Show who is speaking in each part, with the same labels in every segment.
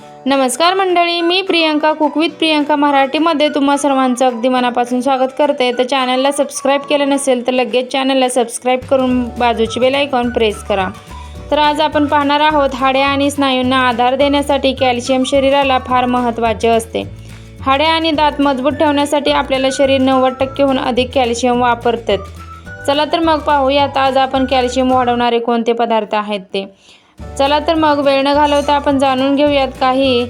Speaker 1: नमस्कार मंडळी मी प्रियंका कुकविथ प्रियंका मराठीमध्ये तुम्हा सर्वांचं अगदी मनापासून स्वागत करते. तर चॅनलला सबस्क्राईब केलं नसेल तर लगेच चॅनलला सबस्क्राईब करून बाजूची बेल आयकॉन प्रेस करा. तर आज आपण पाहणार आहोत हाडे आणि स्नायूंना आधार देण्यासाठी कॅल्शियम शरीराला फार महत्त्वाचे असते. हाडे आणि दात मजबूत ठेवण्यासाठी आपल्याला शरीर नव्वद टक्केहून अधिक कॅल्शियम वापरतात. चला तर मग पाहूयात आज आपण कॅल्शियम वाढवणारे कोणते पदार्थ आहेत ते. चला तर मग वेळ न घालवता आपण जाणून घेऊयात काही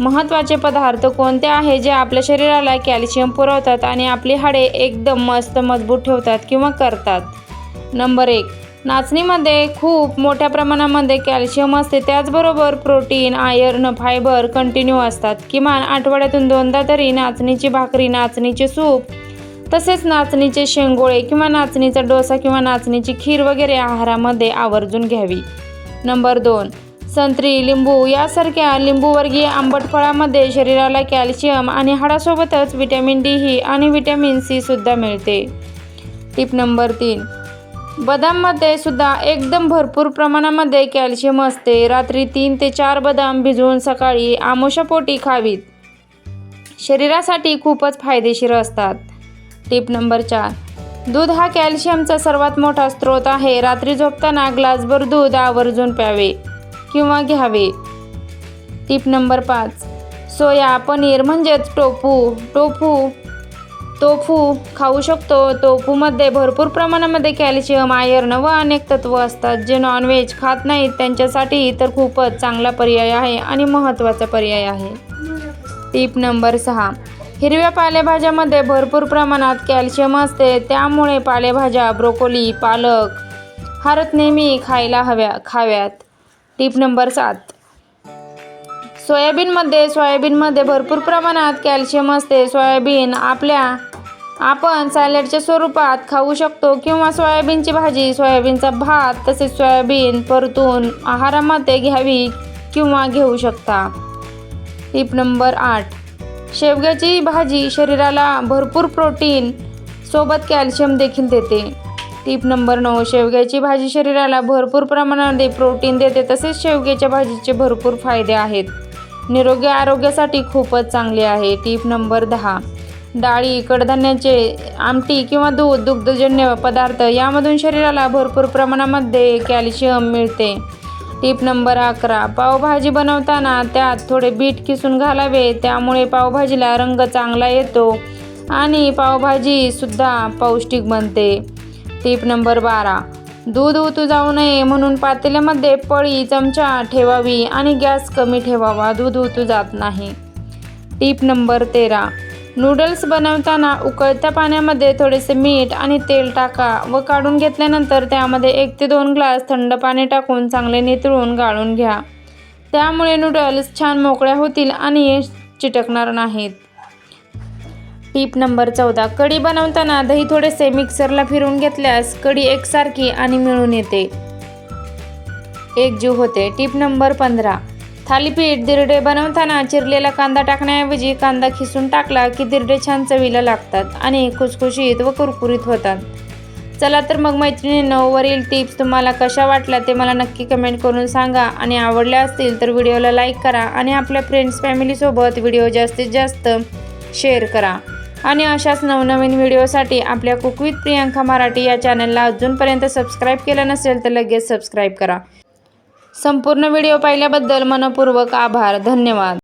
Speaker 1: महत्त्वाचे पदार्थ कोणते आहे जे आपल्या शरीराला कॅल्शियम पुरवतात आणि आपली हाडे एकदम मस्त मजबूत ठेवतात किंवा करतात? नंबर एक नाचणीमध्ये खूप मोठ्या प्रमाणामध्ये कॅल्शियम असते. त्याचबरोबर प्रोटीन आयर्न फायबर कंटिन्यू असतात. किमान आठवड्यातून दोनदा तरी नाचणीची भाकरी नाचणीचे सूप तसेच नाचणीचे शेंगोळे किंवा नाचणीचा डोसा किंवा नाचणीची खीर वगैरे आहारामध्ये आवर्जून घ्यावी. नंबर दोन. संत्री लिंबू यासारख्या लिंबूवर्गीय आंबट फळामध्ये शरीराला कॅल्शियम आणि हाडासोबतच विटॅमिन डी ही आणि विटॅमिन सी सुद्धा मिळते. टिप नंबर तीन. बदाममध्ये सुद्धा एकदम भरपूर प्रमाणामध्ये कॅल्शियम असते. रात्री तीन ते चार बदाम भिजवून सकाळी आमोशापोटी खावीत. शरीरासाठी खूपच फायदेशीर असतात. टिप नंबर चार. दूध हा कॅल्शियमचा सर्वात मोठा स्रोत आहे. रात्री झोपताना ग्लासभर दूध आवर्जून प्यावे किंवा घ्यावे. टिप नंबर पाच. सोया पनीर म्हणजेच टोफू. टोफू तोफू खाऊ शकतो. तोफूमध्ये भरपूर प्रमाणामध्ये कॅल्शियम आयर्न व अनेक तत्त्व असतात जे नॉनव्हेज खात नाहीत. त्यांच्यासाठी तर खूपच चांगला पर्याय आहे आणि महत्त्वाचा पर्याय आहे. टीप नंबर सहा. हिरव्या पालेभाज्यामध्ये भरपूर प्रमाणात कॅल्शियम असते त्यामुळे पालेभाज्या ब्रोकोली पालक हरत नेहमी खायला हव्या खाव्यात. टीप नंबर सात. सोयाबीनमध्ये सोयाबीनमध्ये भरपूर प्रमाणात कॅल्शियम असते. सोयाबीन आपल्या आपण सॅलडच्या स्वरूपात खाऊ शकतो किंवा सोयाबीनची भाजी सोयाबीनचा भात तसेच सोयाबीन परतून आहारामध्ये घ्यावी किंवा घेऊ शकता. टिप नंबर आठ. शेवग्याची भाजी शरीराला भरपूर प्रोटीन सोबत कॅल्शियम देखील देते. टीप नंबर नऊ शेवग्याची भाजी शरीराला भरपूर प्रमाणामध्ये प्रोटीन देते तसेच शेवग्याच्या भाजीचे भरपूर फायदे आहेत. निरोगी आरोग्यासाठी खूपच चांगले आहे. टीप नंबर दहा डाळी कडधान्याचे आमटी किंवा दूध दुग्धजन्य पदार्थ यामधून शरीराला भरपूर प्रमाणामध्ये कॅल्शियम मिळते. टीप नंबर अकरा. पावभाजी बनवताना त्यात थोडे बीट किसून घालावे त्यामुळे पावभाजीला रंग चांगला येतो आणि पावभाजीसुद्धा पौष्टिक बनते. टीप नंबर बारा. दूध उतू जाऊ नये म्हणून पातेल्यामध्ये पळी चमचा ठेवावी आणि गॅस कमी ठेवावा दूध उतू जात नाही. टीप नंबर तेरा. नूडल्स बनवताना उकळत्या पाण्यामध्ये थोडेसे मीठ आणि तेल टाका व काढून घेतल्यानंतर त्यामध्ये एक ते दोन ग्लास थंड पाणी टाकून चांगले नितळून गाळून घ्या. त्यामुळे नूडल्स छान मोकळ्या होतील आणि चिटकणार नाहीत. टीप नंबर चौदा. कढी बनवताना दही थोडेसे मिक्सरला फिरून घेतल्यास कढी एकसारखी आणि मिळून येते. एकजीव होते. टीप नंबर पंधरा. थालीपीठ दिरडे बनवताना चिरलेला कांदा टाकण्याऐवजी कांदा खिसून टाकला की दिरडे छान चवीला लागतात आणि खुसखुशीत व कुरकुरीत होतात. चला तर मग मैत्रिणींनो वरील टिप्स तुम्हाला कशा वाटल्या ते मला नक्की कमेंट करून सांगा आणि आवडल्या असतील तर व्हिडिओला लाईक करा आणि आपल्या फ्रेंड्स फॅमिलीसोबत व्हिडिओ जास्तीत जास्त शेअर करा. आणि अशाच नवनवीन व्हिडिओसाठी आपल्या कुकविथ प्रियांका मराठी या चॅनलला अजूनपर्यंत सबस्क्राईब केलं नसेल तर लगेच सबस्क्राईब करा. संपूर्ण व्हिडिओ पाहिल्याबद्दल मनपूर्वक आभार. धन्यवाद.